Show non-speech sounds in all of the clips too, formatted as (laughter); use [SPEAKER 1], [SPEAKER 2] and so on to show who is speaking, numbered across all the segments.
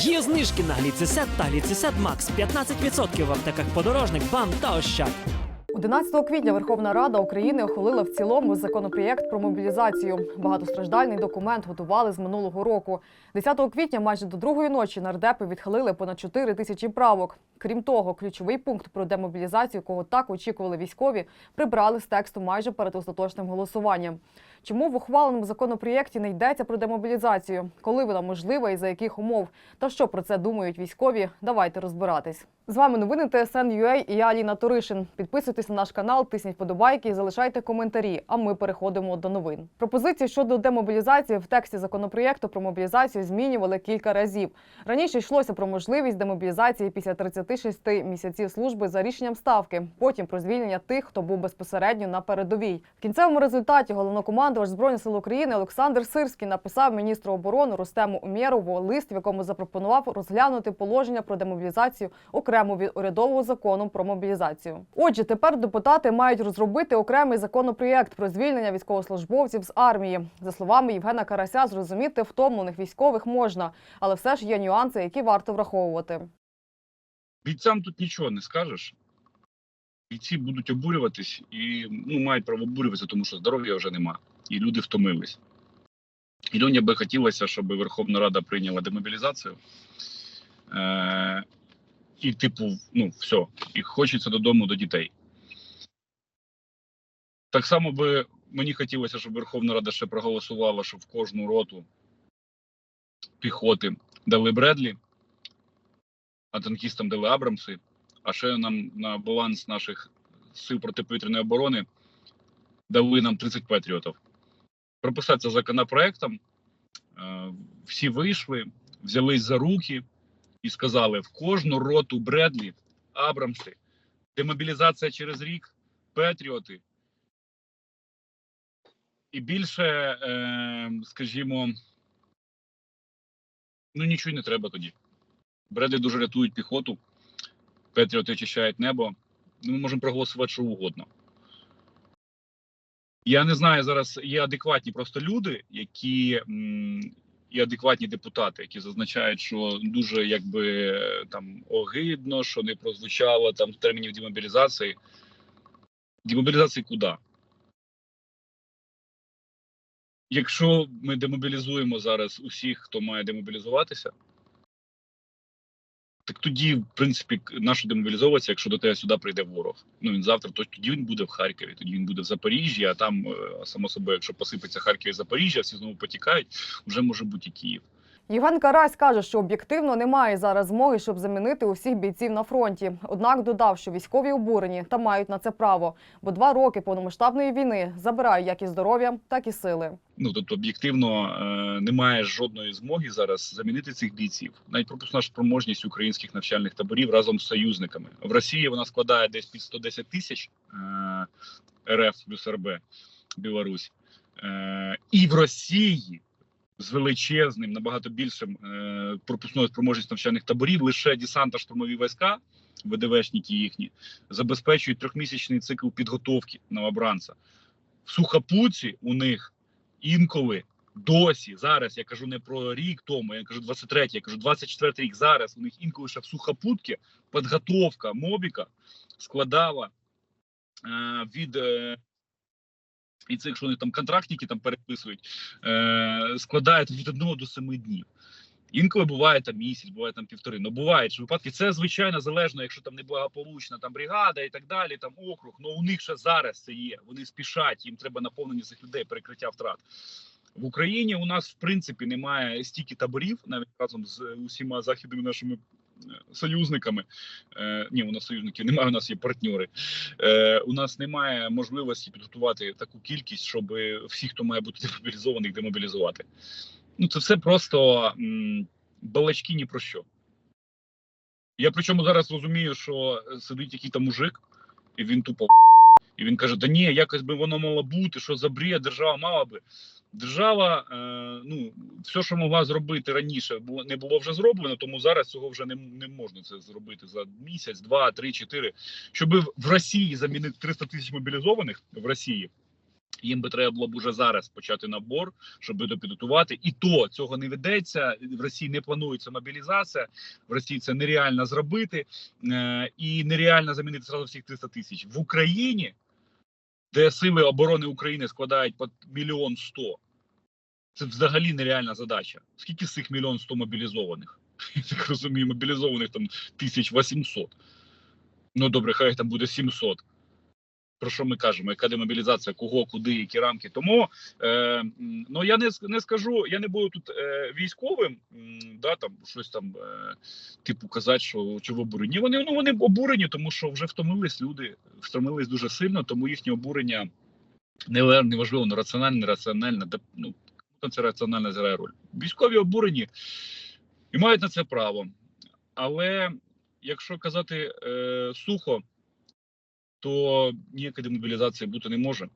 [SPEAKER 1] Є знижки на гліцисет та гліцисет Макс 15% в аптеках подорожник, бам та ощад.
[SPEAKER 2] 11 квітня Верховна Рада України ухвалила в цілому законопроєкт про мобілізацію. Багатостраждальний документ готували з минулого року. 10 квітня майже до другої ночі нардепи відхилили понад 4 тисячі правок. Крім того, ключовий пункт про демобілізацію, кого так очікували військові, прибрали з тексту майже перед остаточним голосуванням. Чому в ухваленому законопроєкті не йдеться про демобілізацію? Коли вона можлива і за яких умов? Та що про це думають військові? Давайте розбиратись. З вами новини ТСН.UA і я Аліна Туришин. Підписуйтесь на наш канал, тисніть подобайки і залишайте коментарі. А ми переходимо до новин. Пропозиції щодо демобілізації в тексті законопроєкту про мобілізацію змінювали кілька разів. Раніше йшлося про можливість демобілізації після 36 місяців служби за рішенням ставки. Потім про звільнення тих, хто був безпосередньо на передовій. В кінцевому результаті головнокомандувач збройних сил України Олександр Сирський написав міністру оборони Рустему Умєрову лист, в якому запропонував розглянути положення про демобілізацію окремо від урядового закону про мобілізацію. Отже, тепер депутати мають розробити окремий законопроєкт про звільнення військовослужбовців з армії. За словами Євгена Карася, зрозуміти втомлених військових можна, але все ж є нюанси, які варто враховувати.
[SPEAKER 3] Бійцям тут нічого не скажеш. Бійці будуть обурюватись і ну, мають право обурюватися, тому що здоров'я вже нема. І люди втомились. І би хотілося, щоб Верховна Рада прийняла демобілізацію. Е- і, типу, ну, все, і хочеться додому до дітей. Так само би мені хотілося, щоб Верховна Рада ще проголосувала, щоб в кожну роту піхоти дали Бредлі, а танкістам дали Абрамси, а ще нам на баланс наших сил протиповітряної оборони дали нам 30 патріотів. Прописатися законопроектом, е, всі вийшли, взялись за руки і сказали: в кожну роту Бредлі, Абрамси, демобілізація через рік, Петріоти. І більше, е, скажімо, ну нічого не треба тоді. Бреди дуже рятують піхоту, Петріоти очищають небо. Ну, Ми можемо проголосувати що угодно. Я не знаю, зараз є адекватні просто люди, які і адекватні депутати, які зазначають, що дуже якби там огидно, що не прозвучало там термінів демобілізації. Демобілізації куди? Якщо ми демобілізуємо зараз усіх, хто має демобілізуватися, так тоді, в принципі, нащо демобілізовуватися, якщо до тебе сюди прийде ворог. Ну він завтра, то тоді він буде в Харкові, тоді він буде в Запоріжжі, а там, е, само собою, якщо посипеться Харків і Запоріжжя, всі знову потікають, вже може бути і Київ.
[SPEAKER 2] Євген Карась каже, що об'єктивно немає зараз змоги, щоб замінити усіх бійців на фронті. Однак додав, що військові обурені та мають на це право, бо два роки повномасштабної війни забирають як і здоров'я, так і сили.
[SPEAKER 3] Ну тобто, об'єктивно е, немає жодної змоги зараз замінити цих бійців. Навіть пропускна спроможність українських навчальних таборів разом з союзниками в Росії. Вона складає десь під 110 тисяч е, РФ плюс РБ Білорусь, е, і в Росії. З величезним, набагато більшим е, пропускною спроможністю навчальних таборів лише десанта штурмові війська, ВДВшники їхні, забезпечують трьохмісячний цикл підготовки новобранця. В сухопутці у них інколи досі зараз я кажу не про рік тому, я кажу 23, я кажу 24 рік. Зараз у них інколи ще в сухопутці підготовка мобіка складала е, від. Е, і це, якщо вони там контрактники там переписують, е, складає від одного до семи днів. Інколи буває там місяць, буває там півтори. Ну бувають ж випадки. Це звичайно залежно, якщо там неблагополучна там бригада і так далі, там округ. Ну у них ще зараз це є. Вони спішать, їм треба наповнення цих людей, перекриття втрат. В Україні у нас в принципі немає стільки таборів, навіть разом з усіма західними нашими е, союзниками. Е, ні, у нас союзників немає, у нас є партньори. Е, у нас немає можливості підготувати таку кількість, щоб всіх, хто має бути (laughs) демобілізованих, демобілізувати. Ну це все просто балачки ні про що. Я причому зараз розумію, що сидить який там мужик, і він тупо і він каже: да ні, якось би воно мало бути, що за бред держава мала би. Держава, е, ну все, що могла зробити раніше, не було вже зроблено, тому зараз цього вже не, не можна це зробити за місяць, два, три, чотири. Щоб в Росії замінити 300 тисяч мобілізованих в Росії, Їм би треба було б уже зараз почати набор, щоб допідготувати. І то цього не ведеться. В Росії не планується мобілізація. В Росії це нереально зробити е, і нереально замінити зразу всіх 300 тисяч в Україні, де сили оборони України складають по мільйон сто. Це взагалі нереальна задача. Скільки з цих мільйон сто мобілізованих? (laughs) Я так розумію, мобілізованих там 1800. Ну добре, хай там буде 700 про що ми кажемо, яка демобілізація, кого, куди, які рамки. Тому е, ну я не не скажу, я не буду тут е, військовим, да там щось там, е, типу, казати, що чого обурені. Вони ну вони обурені, тому що вже втомились люди, втомились дуже сильно, тому їхнє обурення не неважливо, не раціональне, не раціональне, де ну це раціонально зіграє роль. Військові обурені і мають на це право. Але якщо казати е, сухо то ніякої демобілізації бути не може.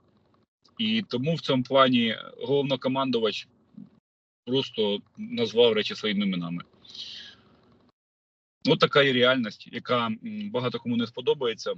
[SPEAKER 3] І тому в цьому плані головнокомандувач просто назвав речі своїми іменами. От така є реальність, яка багато кому не сподобається.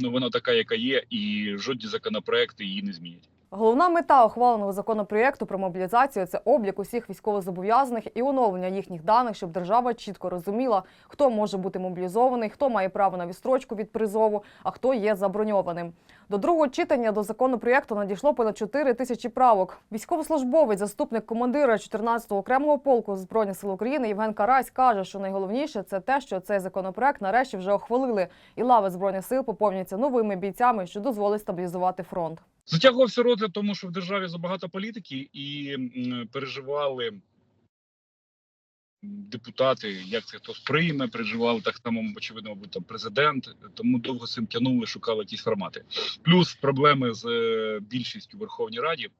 [SPEAKER 3] але вона така, яка є, і жодні законопроекти її не змінять.
[SPEAKER 2] Головна мета ухваленого законопроєкту про мобілізацію це облік усіх військовозобов'язаних і оновлення їхніх даних, щоб держава чітко розуміла, хто може бути мобілізований, хто має право на відстрочку від призову, а хто є заброньованим. До другого читання до законопроєкту надійшло понад 4 тисячі правок. Військовослужбовець, заступник командира 14-го окремого полку Збройних сил України Євген Карась каже, що найголовніше це те, що цей законопроект нарешті вже ухвалили, і лави збройних сил поповняться новими бійцями, що дозволить стабілізувати фронт.
[SPEAKER 3] Затягувався розгляд, тому що в державі забагато політики і переживали депутати, як це хто сприйме, переживали так само, очевидно, мабуть, там президент. Тому довго цим тягнули, шукали якісь формати. Плюс проблеми з е, більшістю Верховній Раді.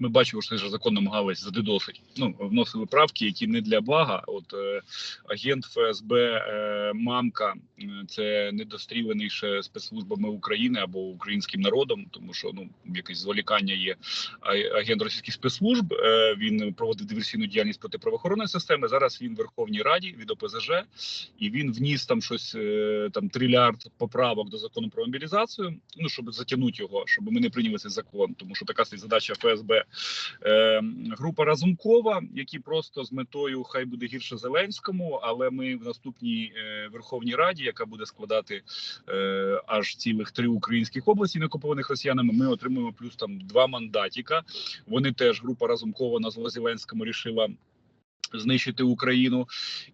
[SPEAKER 3] Ми бачимо, що цей же закон намагались задидосить. Ну, вносили правки, які не для блага. От е, агент ФСБ е, Мамка е, це недострілений ще спецслужбами України або українським народом, тому що ну якесь зволікання є. А- Агент російських спецслужб е, він проводив диверсійну діяльність проти правоохоронної системи. Зараз він в Верховній Раді від ОПЗЖ, і він вніс там щось е, там трильярд поправок до закону про мобілізацію. Ну щоб затягнути його, щоб ми не прийняли цей закон, тому що така стоїть задача ФСБ. Е, група Разумкова, які просто з метою хай буде гірше Зеленському, але ми в наступній е, Верховній Раді, яка буде складати е, аж цілих три українських області, не окупованих росіянами, ми отримуємо плюс там два мандатіка. Вони теж група Разумкова на Зеленському рішила. Знищити Україну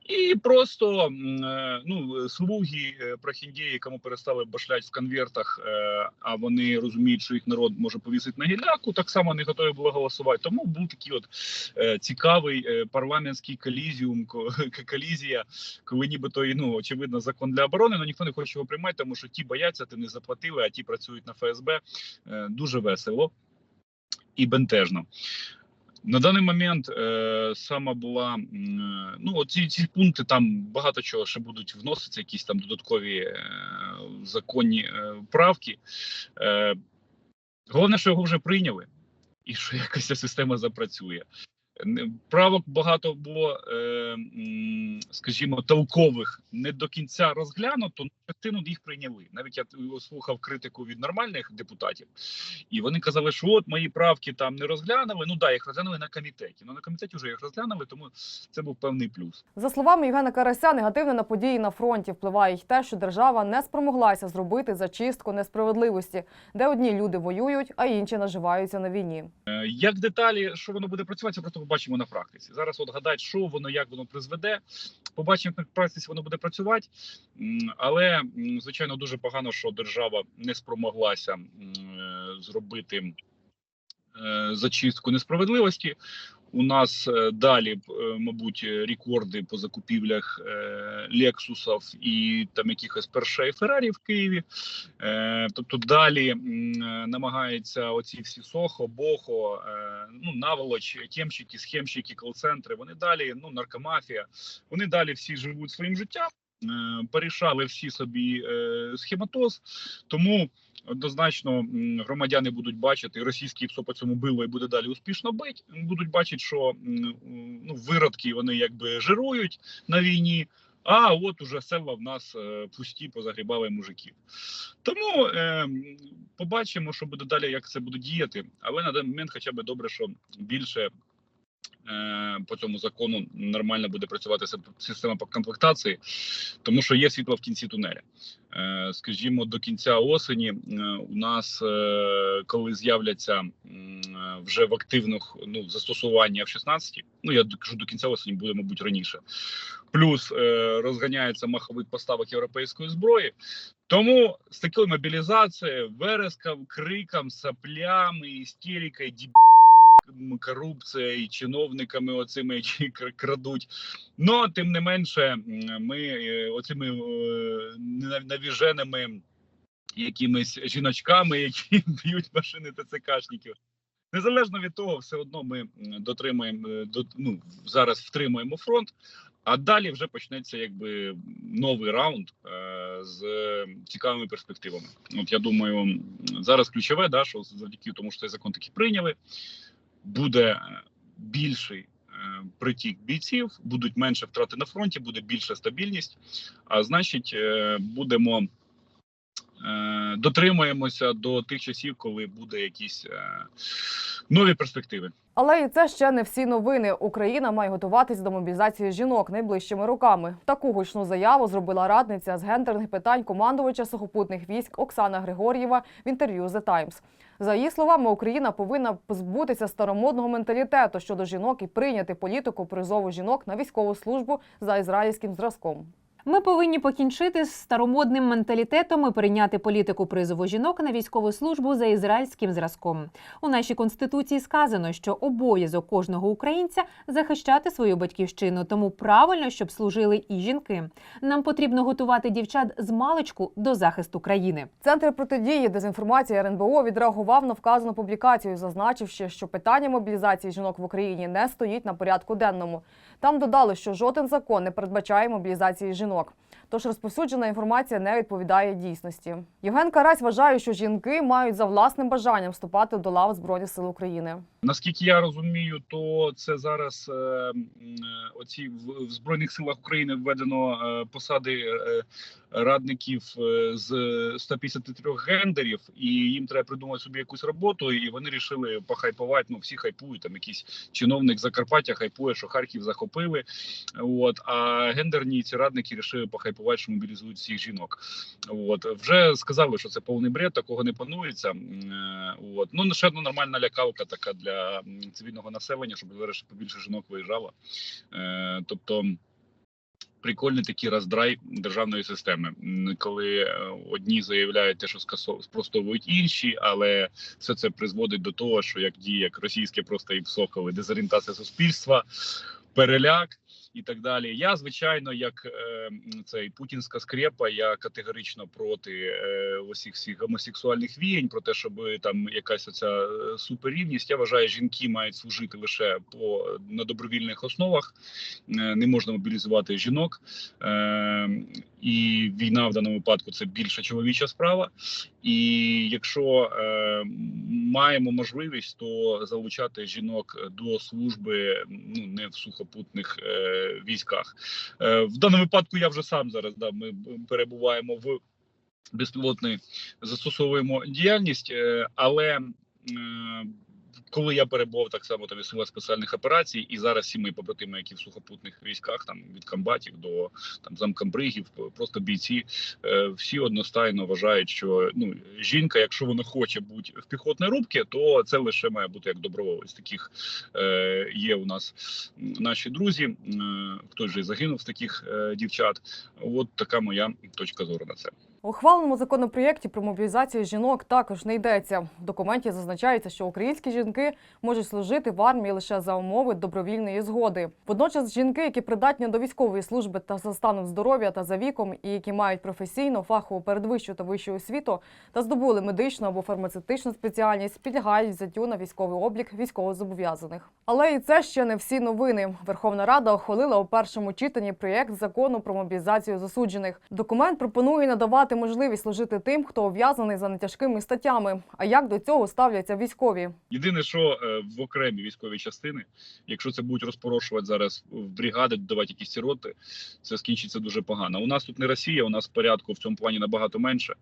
[SPEAKER 3] і просто е, ну слуги е, прохіндії, кому перестали башлять в конвертах, е, а вони розуміють, що їх народ може повісити на гіляку. Так само не готові були голосувати. Тому був такий от цікавий парламентський колізіум, (laughs) колізія, коли нібито ну очевидно закон для оборони, але ніхто не хоче його приймати, тому що ті бояться, ти не заплатили, а ті працюють на ФСБ. Дуже весело і бентежно. На даний момент е, саме була е, ну оці ці пункти. Там багато чого ще будуть вноситися, якісь там додаткові е, законні е, правки. Е, головне, що його вже прийняли, і що якась система запрацює. Правок багато було, е, скажімо, толкових не до кінця розглянуто. але Частину їх прийняли. Навіть я слухав критику від нормальних депутатів, і вони казали, що от мої правки там не розглянули. Ну да, їх розглянули на комітеті. Ну на комітеті вже їх розглянули, тому це був певний плюс.
[SPEAKER 2] За словами Євгена Карася, негативно на події на фронті впливає й те, що держава не спромоглася зробити зачистку несправедливості, де одні люди воюють, а інші наживаються на війні.
[SPEAKER 3] Е, Як деталі, що воно буде працювати, це просто побачимо на практиці. Зараз от гадать, що воно, як воно призведе. Побачимо, як на практиці воно буде працювати. Але звичайно дуже погано, що держава не спромоглася е, зробити е, зачистку несправедливості. У нас е, далі, е, мабуть, рекорди по закупівлях Лексусів і там якихось Порше Феррарі в Києві. Е, тобто далі намагаються оці всі Сохо, Бохо, ну наволоч, тємщики, схемщики, кол-центри. Вони далі, ну наркомафія. Вони далі всі живуть своїм життям. Е, Порішали всі собі е, схематоз, тому однозначно громадяни будуть бачити, і російський ПСО по цьому било і буде далі успішно бити. Будуть бачити, що ну виродки вони якби жирують на війні. А от уже села в нас е, пусті позагрібали мужиків. Тому е, побачимо, що буде далі, як це буде діяти. Але на даний момент, хоча б добре, що більше по цьому закону нормально буде працювати система комплектації, тому що є світло в кінці тунеля. Е, скажімо, до кінця осені е, у нас, е, коли з'являться е, вже в активних ну, застосуванні F-16, ну я кажу, до кінця осені буде, мабуть, раніше. Плюс е, розганяється маховик поставок європейської зброї. Тому з такою мобілізацією, вереском, криком, саплями, істерикою, діб... корупцією, чиновниками оцими, які (laughs) кр- крадуть. Ну, тим не менше, ми е, оцими е, навіженими якимись жіночками, які (laughs) б'ють машини ТЦКшників. Незалежно від того, все одно ми дотримуємо е, до, ну, зараз втримуємо фронт, а далі вже почнеться якби новий раунд е, з цікавими перспективами. От я думаю, зараз ключове, да, що завдяки тому, що цей закон таки прийняли, буде е, більший е, притік бійців, будуть менше втрати на фронті, буде більша стабільність. А значить, е, будемо дотримуємося до тих часів, коли буде якісь нові перспективи.
[SPEAKER 2] Але і це ще не всі новини. Україна має готуватись до мобілізації жінок найближчими роками. Таку гучну заяву зробила радниця з гендерних питань командувача сухопутних військ Оксана Григор'єва в інтерв'ю The Times. За її словами, Україна повинна позбутися старомодного менталітету щодо жінок і прийняти політику призову жінок на військову службу за ізраїльським зразком.
[SPEAKER 4] Ми повинні покінчити з старомодним менталітетом і прийняти політику призову жінок на військову службу за ізраїльським зразком. У нашій конституції сказано, що обов'язок кожного українця захищати свою батьківщину, тому правильно, щоб служили і жінки. Нам потрібно готувати дівчат з маличку до захисту країни.
[SPEAKER 2] Центр протидії дезінформації РНБО відреагував на вказану публікацію, зазначивши, що питання мобілізації жінок в Україні не стоїть на порядку денному. Там додали, що жоден закон не передбачає мобілізації жінок. Тож розповсюджена інформація не відповідає дійсності. Євген Карась вважає, що жінки мають за власним бажанням вступати до лав Збройних сил України.
[SPEAKER 3] Наскільки я розумію, то це зараз е, е, оці в, в збройних силах України введено е, посади е, радників е, з 153 гендерів, і їм треба придумати собі якусь роботу. І вони рішили похайпувати. Ну всі хайпують. Там якийсь чиновник Закарпаття хайпує, що Харків захопили. От а гендерні ці радники рішили похайпувати, що мобілізують всіх жінок. От вже сказали, що це повний бред, такого не планується. М, е, От ну ще одна нормальна лякалка така для цивільного населення, щоб побільше жінок виїжджало. Е, тобто. Прикольний такий роздрай державної системи, коли е, одні заявляють те, що спростовують інші, але все це призводить до того, що як діє як російське просто і всохали дезорієнтація суспільства, переляк і так далі. Я звичайно, як е, цей путінська скрепа, я категорично проти е, усіх всіх гомосексуальних віянь, про те, щоб там якась оця е, суперрівність. Я вважаю, жінки мають служити лише по на добровільних основах. Е, не можна мобілізувати жінок. Е, і війна в даному випадку це більше чоловіча справа. І якщо е, маємо можливість, то залучати жінок до служби ну не в сухопутних е, військах. Е, в даному випадку я вже сам зараз да ми перебуваємо в безпілотній застосовуємо діяльність, е, але е, коли я перебував так само там і спеціальних операцій, і зараз всі мої побратими, які в сухопутних військах, там від комбатів до там замкомбригів, просто бійці, е, всі одностайно вважають, що ну жінка, якщо вона хоче бути в піхотній рубці, то це лише має бути як доброволець. Таких е, є у нас наші друзі. Е, хтось же загинув з таких е, дівчат. От така моя точка зору на це.
[SPEAKER 2] Ухваленому законопроєкті про мобілізацію жінок також не йдеться. В документі зазначається, що українські жінки можуть служити в армії лише за умови добровільної згоди. Водночас, жінки, які придатні до військової служби та за станом здоров'я та за віком, і які мають професійну, фахову передвищу та вищу освіту та здобули медичну або фармацевтичну спеціальність, підлягають взяттю на військовий облік військовозобов'язаних. Але і це ще не всі новини. Верховна Рада ухвалила у першому читанні проєкт закону про мобілізацію засуджених. Документ пропонує надавати можливість служити тим, хто ув'язаний за нетяжкими статтями. А як до цього ставляться військові?
[SPEAKER 3] Єдине, що е, в окремі військові частини, якщо це будуть розпорошувати зараз в бригади, додавати якісь ці роти, це скінчиться дуже погано. У нас тут не Росія, у нас порядку в цьому плані набагато менше.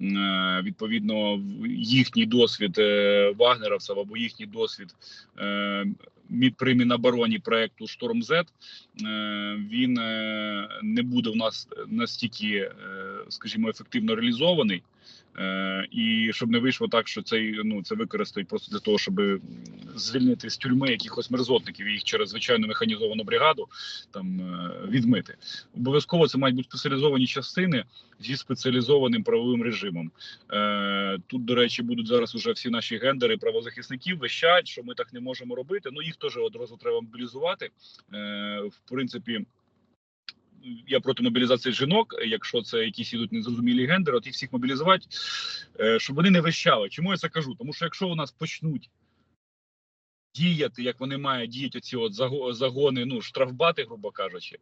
[SPEAKER 3] Е, Відповідно, їхній досвід е, вагнеровців або їхній досвід при Мінобороні проекту Шторм З він е, не буде в нас настільки, е, скажімо, ефективно реалізований. Е, і щоб не вийшло так, що цей ну це використають просто для того, щоб звільнити з тюрми якихось мерзотників і їх через звичайну механізовану бригаду там е, відмити. Обов'язково це мають бути спеціалізовані частини зі спеціалізованим правовим режимом. Е, тут, до речі, будуть зараз уже всі наші гендери правозахисників вищать, що ми так не можемо робити. Ну їх теж одразу треба мобілізувати. Е, в принципі я проти мобілізації жінок, якщо це якісь ідуть незрозумілі гендери, от їх всіх мобілізувати, е, щоб вони не вищали. Чому я це кажу? Тому що якщо у нас почнуть діяти, як вони мають діяти ці от загони, ну штрафбати, грубо кажучи,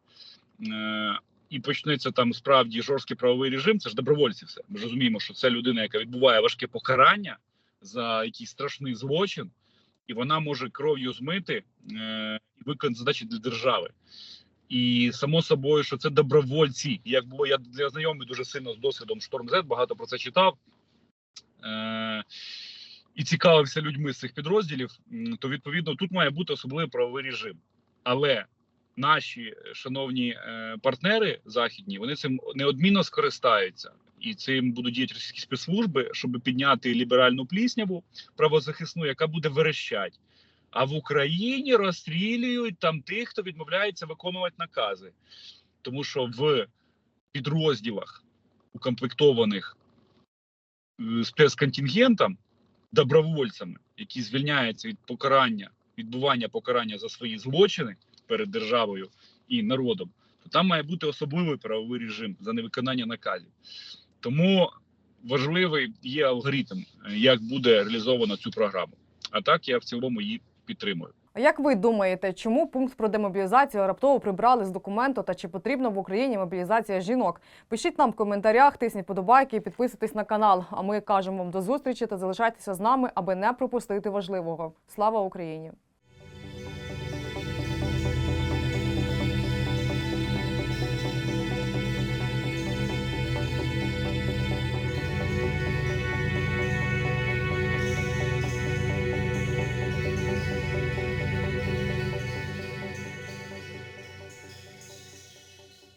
[SPEAKER 3] е, і почнеться там справді жорсткий правовий режим, це ж добровольці все. Ми розуміємо, що це людина, яка відбуває важке покарання за якийсь страшний злочин, і вона може кров'ю змити е, і виконати задачі для держави. І само собою, що це добровольці. Як було я, я знайомий дуже сильно з досвідом Шторм Z, багато про це читав е- і цікавився людьми з цих підрозділів. То відповідно тут має бути особливий правовий режим. Але наші шановні е, партнери західні вони цим неодмінно скористаються. І цим будуть діяти російські спецслужби, щоб підняти ліберальну плісняву правозахисну, яка буде верещать. А в Україні розстрілюють там тих, хто відмовляється виконувати накази, тому що в підрозділах, укомплектованих е, спецконтингентом, добровольцями, які звільняються від покарання, відбування покарання за свої злочини перед державою і народом, то там має бути особливий правовий режим за невиконання наказів. Тому важливий є алгоритм, е, як буде реалізовано цю програму. А так я в цілому її підтримую.
[SPEAKER 2] А як ви думаєте, чому пункт про демобілізацію раптово прибрали з документу та чи потрібна в Україні мобілізація жінок? Пишіть нам в коментарях, тисніть подобайки і підписуйтесь на канал. А ми кажемо вам до зустрічі та залишайтеся з нами, аби не пропустити важливого. Слава Україні!